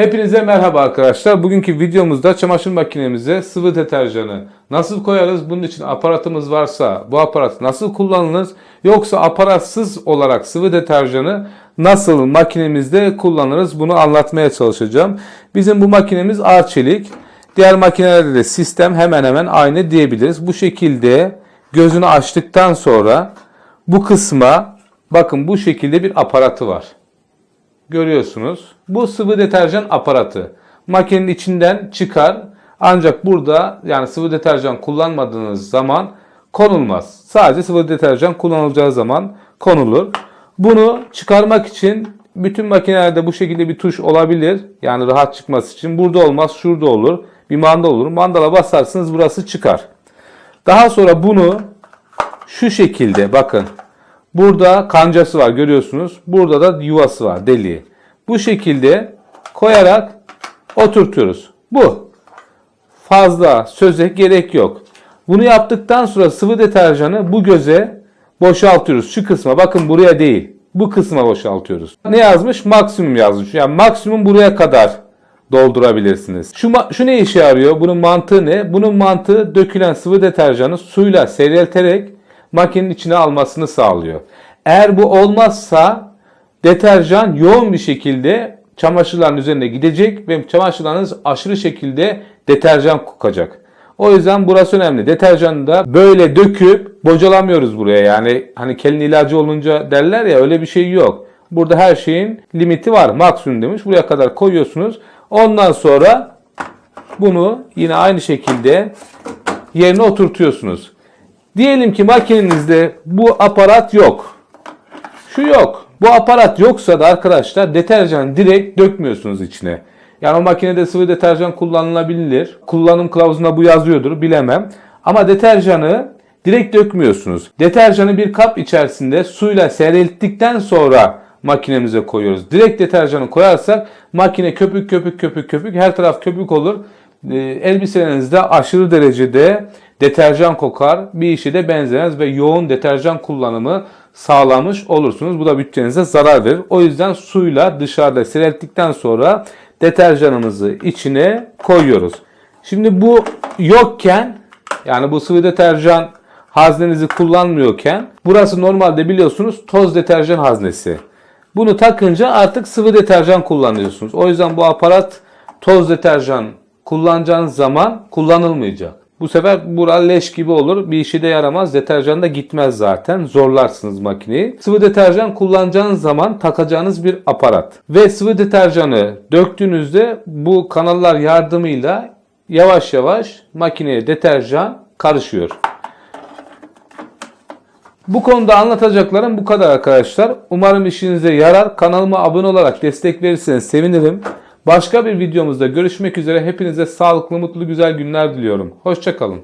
Hepinize merhaba arkadaşlar. Bugünkü videomuzda çamaşır makinemize sıvı deterjanı nasıl koyarız? Bunun için aparatımız varsa bu aparat nasıl kullanılır? Yoksa aparatsız olarak sıvı deterjanı nasıl makinemizde kullanırız? Bunu anlatmaya çalışacağım. Bizim bu makinemiz Arçelik. Diğer makinelerde de sistem hemen hemen aynı diyebiliriz. Bu şekilde gözünü açtıktan sonra bu kısma bakın bu şekilde bir aparatı var görüyorsunuz. Bu sıvı deterjan aparatı. Makinenin içinden çıkar. Ancak burada yani sıvı deterjan kullanmadığınız zaman konulmaz. Sadece sıvı deterjan kullanılacağı zaman konulur. Bunu çıkarmak için bütün makinelerde bu şekilde bir tuş olabilir. Yani rahat çıkması için. Burada olmaz, şurada olur. Bir mandal olur. Mandala basarsınız burası çıkar. Daha sonra bunu şu şekilde bakın Burada kancası var görüyorsunuz. Burada da yuvası var deliği. Bu şekilde koyarak oturtuyoruz. Bu. Fazla söze gerek yok. Bunu yaptıktan sonra sıvı deterjanı bu göze boşaltıyoruz. Şu kısma bakın buraya değil. Bu kısma boşaltıyoruz. Ne yazmış? Maksimum yazmış. Yani maksimum buraya kadar doldurabilirsiniz. Şu, şu ne işe yarıyor? Bunun mantığı ne? Bunun mantığı dökülen sıvı deterjanı suyla seyrelterek makinenin içine almasını sağlıyor. Eğer bu olmazsa deterjan yoğun bir şekilde çamaşırların üzerine gidecek ve çamaşırlarınız aşırı şekilde deterjan kokacak. O yüzden burası önemli. Deterjanı da böyle döküp bocalamıyoruz buraya. Yani hani kelin ilacı olunca derler ya öyle bir şey yok. Burada her şeyin limiti var. Maksimum demiş. Buraya kadar koyuyorsunuz. Ondan sonra bunu yine aynı şekilde yerine oturtuyorsunuz. Diyelim ki makinenizde bu aparat yok. Şu yok. Bu aparat yoksa da arkadaşlar deterjan direkt dökmüyorsunuz içine. Yani o makinede sıvı deterjan kullanılabilir. Kullanım kılavuzunda bu yazıyordur bilemem. Ama deterjanı direkt dökmüyorsunuz. Deterjanı bir kap içerisinde suyla seyrelttikten sonra makinemize koyuyoruz. Direkt deterjanı koyarsak makine köpük köpük köpük köpük her taraf köpük olur. E, elbiselerinizde aşırı derecede deterjan kokar. Bir işe de benzemez ve yoğun deterjan kullanımı sağlamış olursunuz. Bu da bütçenize zarar verir. O yüzden suyla dışarıda seyrelttikten sonra deterjanımızı içine koyuyoruz. Şimdi bu yokken yani bu sıvı deterjan haznenizi kullanmıyorken burası normalde biliyorsunuz toz deterjan haznesi. Bunu takınca artık sıvı deterjan kullanıyorsunuz. O yüzden bu aparat toz deterjan kullanacağınız zaman kullanılmayacak. Bu sefer bura leş gibi olur. Bir işe de yaramaz. Deterjan da gitmez zaten. Zorlarsınız makineyi. Sıvı deterjan kullanacağınız zaman takacağınız bir aparat. Ve sıvı deterjanı döktüğünüzde bu kanallar yardımıyla yavaş yavaş makineye deterjan karışıyor. Bu konuda anlatacaklarım bu kadar arkadaşlar. Umarım işinize yarar. Kanalıma abone olarak destek verirseniz sevinirim. Başka bir videomuzda görüşmek üzere. Hepinize sağlıklı, mutlu, güzel günler diliyorum. Hoşçakalın.